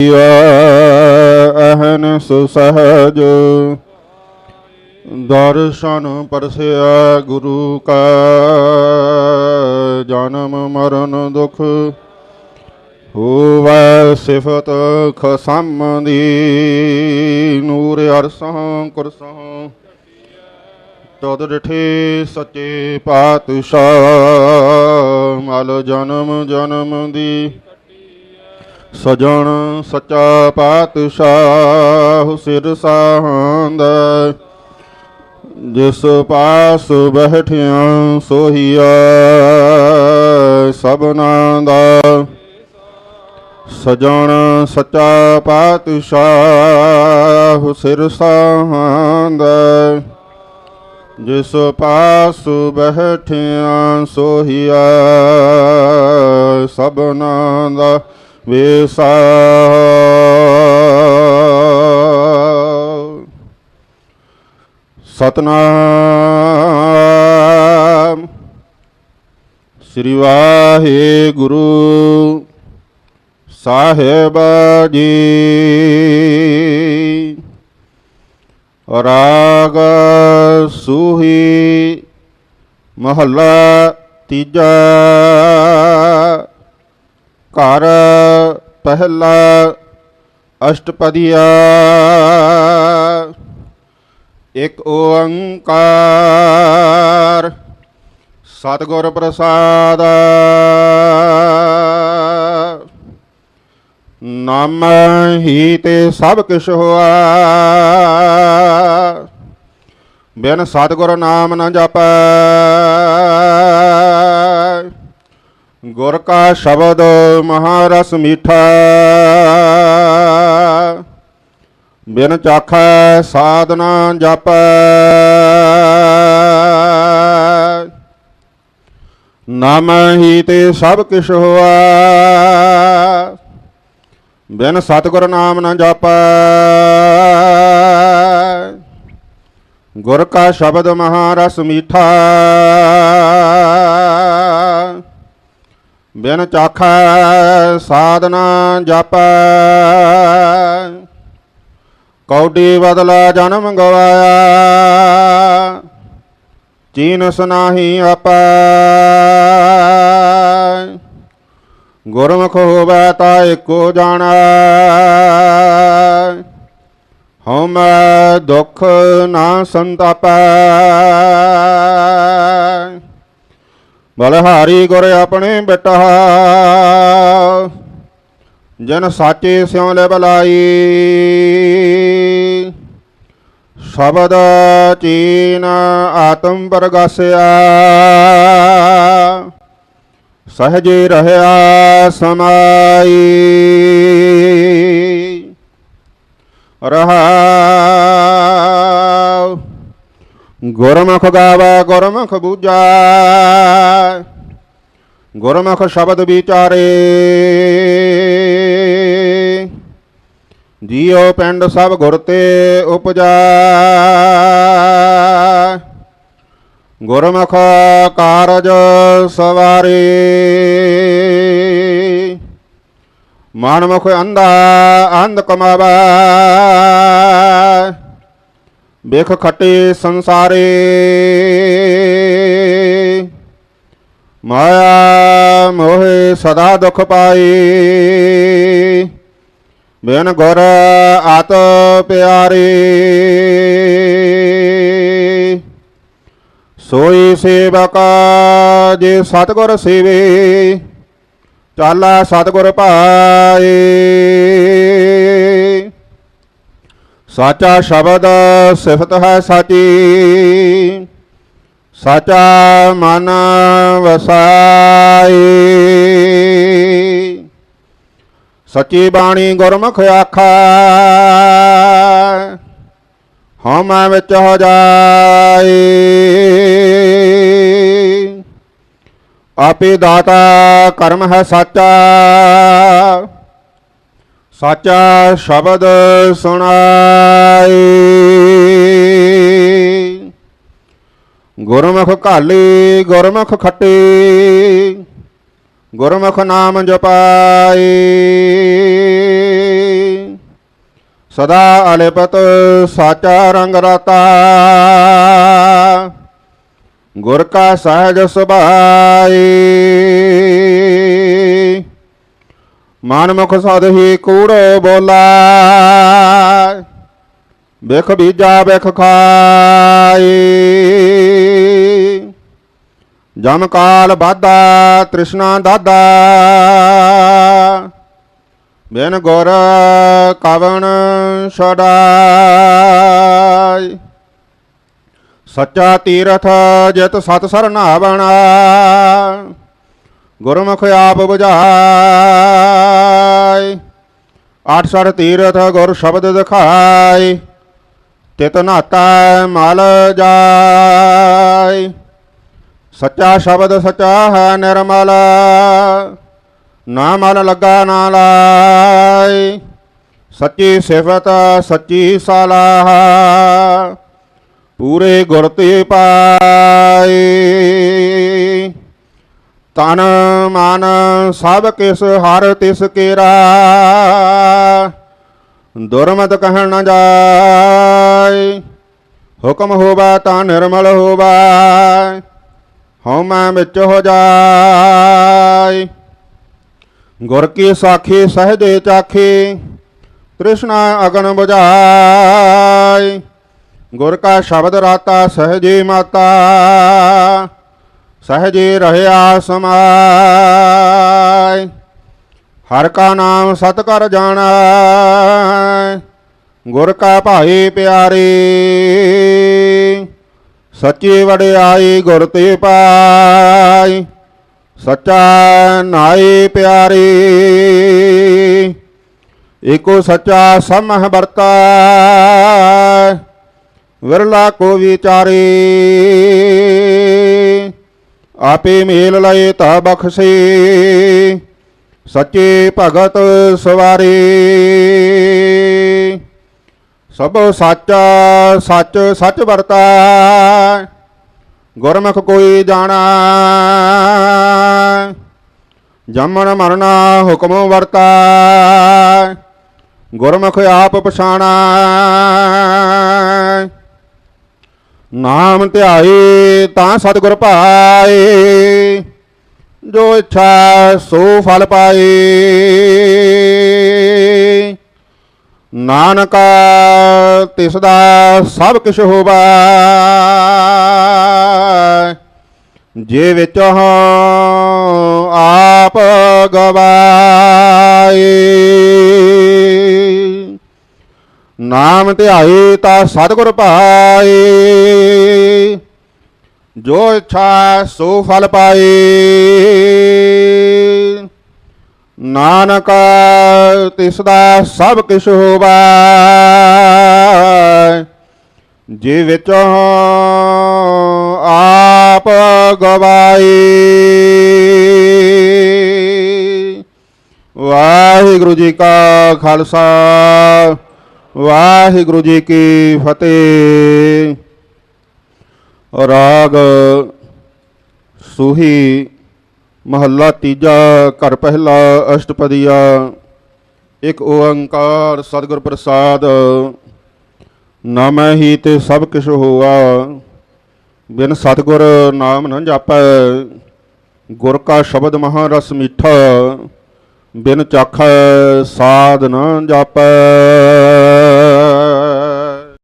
ਅਹਨ ਸੁਸਹਜ। ਦਰਸ਼ਨ ਪਰਸਿਆ ਗੁਰੂ ਕਾ ਜਨਮ ਮਰਨ ਦੁਖ। ਹੋਵੈ ਸਿਫਤ ਖਸਮ ਦੀ ਨੂਰ ਅਰਸਾਂ ਕੁਰਸਾਂ ਤਦ ਡਠੇ ਸੱਚੇ ਪਾਤਸ਼ਾਹ, ਮਲ ਜਨਮ ਜਨਮ ਦੀ। ਸਜਣ ਸੱਚਾ ਪਾਤਸ਼ਾਹ ਸਿਰ ਸਾਹੰਦ। ਜਿਸ ਪਾਸ ਬਹਿਠਿਆ ਸੋਹੀਆ ਸਭਨਾ ਦਾ। ਸਜਣ ਸੱਚਾ ਪਾਤਸ਼ਾਹ ਸਿਰ ਸਾਹੰਦ। ਜਿਸ ਪਾਸ ਬਹਿਠਿਆ ਸੋਹੀਆ ਸਭਨਾ ਦਾ। ਵੇਸਾ ਸਤਨਾਮ। ਸ੍ਰੀ ਵਾਹਿਗੁਰੂ ਸਾਹਿਬ ਜੀ। ਰਾਗ ਸੂਹੀ ਮਹੱਲਾ ਤੀਜਾ। ਘਰ ਪਹਿਲਾ ਅਸ਼ਟਪਦੀਆ। ਇਕ ਓੰਕਾਰ ਸਤਿਗੁਰ ਪ੍ਰਸਾਦ। ਨਾਮ ਹੀ ਤੇ ਸਭ ਕਿਛ ਹੋਆ। ਬਿਨ ਸਤਿਗੁਰ ਨਾਮ ਨਾ ਜਪੈ। ਗੁਰ ਕਾ ਸ਼ਬਦ ਮਹਾਰਸ ਮੀਠਾ। ਬਿਨ ਚਾਖੈ ਸਾਧਨਾ ਜਪੈ। ਨਾਮ ਹੀ ਤੇ ਸਭ ਕਿਛ ਹੋਆ। ਬਿਨ ਸਤਿਗੁਰ ਨਾਮ ਨਾ ਜਪੈ। ਗੁਰ ਕਾ ਸ਼ਬਦ ਮਹਾਰਸ ਮੀਠਾ। ਬਿਨ ਚਾਖੈ ਸਾਧਨਾ ਜਪੈ। ਕੌਡੀ ਬਦਲਾ ਜਨਮ ਗਵਾਇਆ। ਚੀਨਸ ਨਾਹੀ ਆਪੈ। ਗੁਰਮੁਖ ਹੋਵੈ ਤਾ ਏਕੋ ਜਾਣੈ। ਹਉਮੈ ਦੁਖ ਨਾ ਸੰਤਾਪੈ। ਬਲਹਾਰੀ ਗੁਰ ਆਪਣੇ ਬਿਟਾ। ਜਨ ਸਾਚੇ ਸਿਉ ਲੈ ਬਲਾਈ। ਸ਼ਬਦ ਚੀਨ ਆਤਮ ਪਰਗਾਸਿਆ। ਸਹਜੇ ਰਹਿਆ ਸਮਾਈ। ਰਹਾ। ਗੁਰਮੁਖ ਗਾਵਾ, ਗੁਰਮੁਖ ਬੂਝਾ। ਗੁਰਮੁਖ ਸ਼ਬਦ ਵਿਚਾਰੇ ਜੀਉ ਪਿੰਡ ਸਭ ਗੁਰ ਤੇ ਉਪਜਾ ਗੁਰਮੁਖ ਕਾਰਜ ਸਵਾਰੇ ਮਨਮੁਖ ਅੰਧਾ ਅੰਧ ਕਮਾਵਾ ਵੇਖ ਖੱਟੇ ਸੰਸਾਰੇ ਮਾਇਆ ਮੋਹਿ ਸਦਾ ਦੁਖ ਪਾਈ। ਬਿਨ ਗੁਰ ਆਤ ਪਿਆਰੇ। ਸੋਈ ਸੇਵਕ ਜੇ ਸਤਗੁਰ ਸੇਵੇ, ਚਾਲਾ ਸਤਗੁਰ ਭਾਏ ਸਾਚਾ ਸ਼ਬਦ ਸਿਫਤ ਹੈ ਸਾਚੀ। ਸਾਚਾ ਮਨ ਵਸਾਈ। ਸੱਚੀ ਬਾਣੀ ਗੁਰਮੁਖ ਆਖਾ, ਹਉਮੈ ਵਿੱਚ ਹੋ ਜਾਏ ਆਪੇ ਦਾਤਾ ਕਰਮ ਹੈ ਸਾਚਾ। ਸਾਚਾ ਸ਼ਬਦ ਸੁਣਾਏ ਗੁਰਮੁਖ ਘਾਲੇ, ਗੁਰਮੁਖ ਖੱਟੇ, ਗੁਰਮੁਖ ਨਾਮ ਜਪਾਏ ਸਦਾ ਅਲਿਪਤ ਸਾਚਾ ਰੰਗ ਰਤਾ। ਗੁਰ ਕਾ ਸਹਿਜ ਸੁਭਾਈ। ਮਨ ਮੁਖ ਸਦ ਹੀ ਕੂੜੋ ਬੋਲਾ। ਬਿਖ ਬੀਜਾ ਬਿਖ ਖਾਈ। ਜਮ ਕਾਲ ਬਾਧਾ ਤ੍ਰਿਸ਼ਨਾ ਦਾਦਾ। ਬਿਨ ਗੁਰ ਕਵਣ ਛੜਾਈ ਸੱਚਾ ਤੀਰਥ ਜਿਤ ਸਤ ਸਰਨਾਵਣਾ। ਗੁਰਮੁਖ ਆਪ 부ਝਾਈ ਆਠ ਸਰ ਤੀਰਥ ਗੁਰ ਸ਼ਬਦ ਦਿਖਾਈ। ਤਿਤ ਨਾਤਾ ਮਲ ਜਾਈ ਸੱਚਾ ਸ਼ਬਦ ਸੱਚਾ ਹੈ ਨਿਰਮਲ, ਨਾ ਮਨ ਲੱਗਾ ਨਾ ਲਾਈ ਸੱਚੀ ਸਿਫਤ, ਸੱਚੀ ਸਲਾਹ, ਪੂਰੇ ਗੁਰ ਤੇ ਪਾਈ ਤਨ ਮਨ ਸਭ ਕਿਸ ਹਰ ਤਿਸ ਕੇਰਾ। ਦੁਰਮਤ ਕਹਿਣ ਨ ਜਾਏ। ਹੁਕਮ ਹੋਵਾ ਤਾਂ ਨਿਰਮਲ ਹੋਵਾ। ਹਉ ਵਿੱਚ ਹੋ ਜਾਏ। ਗੁਰ ਕੀ ਸਾਖੀ ਸਹਜੇ ਚਾਖੀ, ਤ੍ਰਿਸ਼ਨਾ ਅਗਨ 부ਝਾਈ ਗੁਰ ਕਾ ਸ਼ਬਦ ਰਾਤਾ ਸਹਜੇ ਮਾਤਾ, ਸਹਜੇ ਰਹਿਆ ਸਮਾਈ ਹਰ ਕਾ ਨਾਮ ਸਤ ਕਰ ਜਾਣਾ। ਗੁਰ ਕਾ ਭਾਈ ਪਿਆਰੇ, ਸੱਚੀ ਵਡਿਆਈ ਗੁਰ ਤੇ ਪਾਈ। ਸੱਚਾ ਨਾਈ ਪਿਆਰੇ, ਏਕੋ ਸੱਚਾ ਸਮਹ ਵਰਤਾ। ਵਿਰਲਾ ਕੋ ਵਿਚਾਰੇ, ਆਪੇ ਮੇਲ ਲਏ ਤਾ ਬਖਸ਼ੇ। ਸੱਚੇ ਭਗਤ ਸਵਾਰੇ। ਸਭ ਸੱਚ ਸੱਚ ਸੱਚ ਵਰਤਾ। ਗੁਰਮੁਖ ਕੋਈ ਜਾਣਾ। ਜੰਮਣ ਮਰਨਾ ਹੁਕਮ ਵਰਤਾ। ਗੁਰਮੁਖ ਆਪ ਪਛਾਣਾ। ਨਾਮ ਧਿਆਏ ਤਾਂ ਸਤਿਗੁਰ ਪਾਏ। ਜੋ ਇੱਛਾ ਸੋ ਫਲ ਪਾਏ। ਨਾਨਕ ਤਿਸ ਦਾ ਸਭ ਕਿਛ ਹੋਵਾ। ਜੇ ਵਿੱਚ ਹਾਂ ਆਪ ਗਵਾਏ। ਨਾਮ ਧਿਆਏ ਤਾਂ ਸਤਿਗੁਰ ਪਾਏ। ਜੋ ਇੱਛਾ ਸੋ ਫਲ ਪਾਏ ਨਾਨਕ ਤਿਸ ਦਾ ਸਭ ਕਿਛ ਹੋਵਾ। ਜੇ ਵਿੱਚ ਆਪ ਗਵਾਏ ਵਾਹਿਗੁਰੂ ਜੀ ਕਾ ਖਾਲਸਾ, ਵਾਹਿਗੁਰੂ ਜੀ ਕੀ ਫਤਿਹ। ਰਾਗ ਸੂਹੀ ਮਹੱਲਾ ਤੀਜਾ, ਘਰ ਪਹਿਲਾ, ਅਸ਼ਟਪਦੀਆ, ਇੱਕ ਓੰਕਾਰ ਸਤਿਗੁਰ ਪ੍ਰਸਾਦ, ਨਾਮ ਹੀ ਤੇ ਸਭ ਕਿਛ ਹੋਆ, ਬਿਨ ਸਤਿਗੁਰ ਨਾਮ ਨ ਜਾਪੈ, ਗੁਰ ਕਾ ਸ਼ਬਦ ਮਹਾ ਰਸ ਮੀਠਾ, ਬਿਨ ਚਾਖੈ ਸਾਧ ਨ ਜਾਪੈ।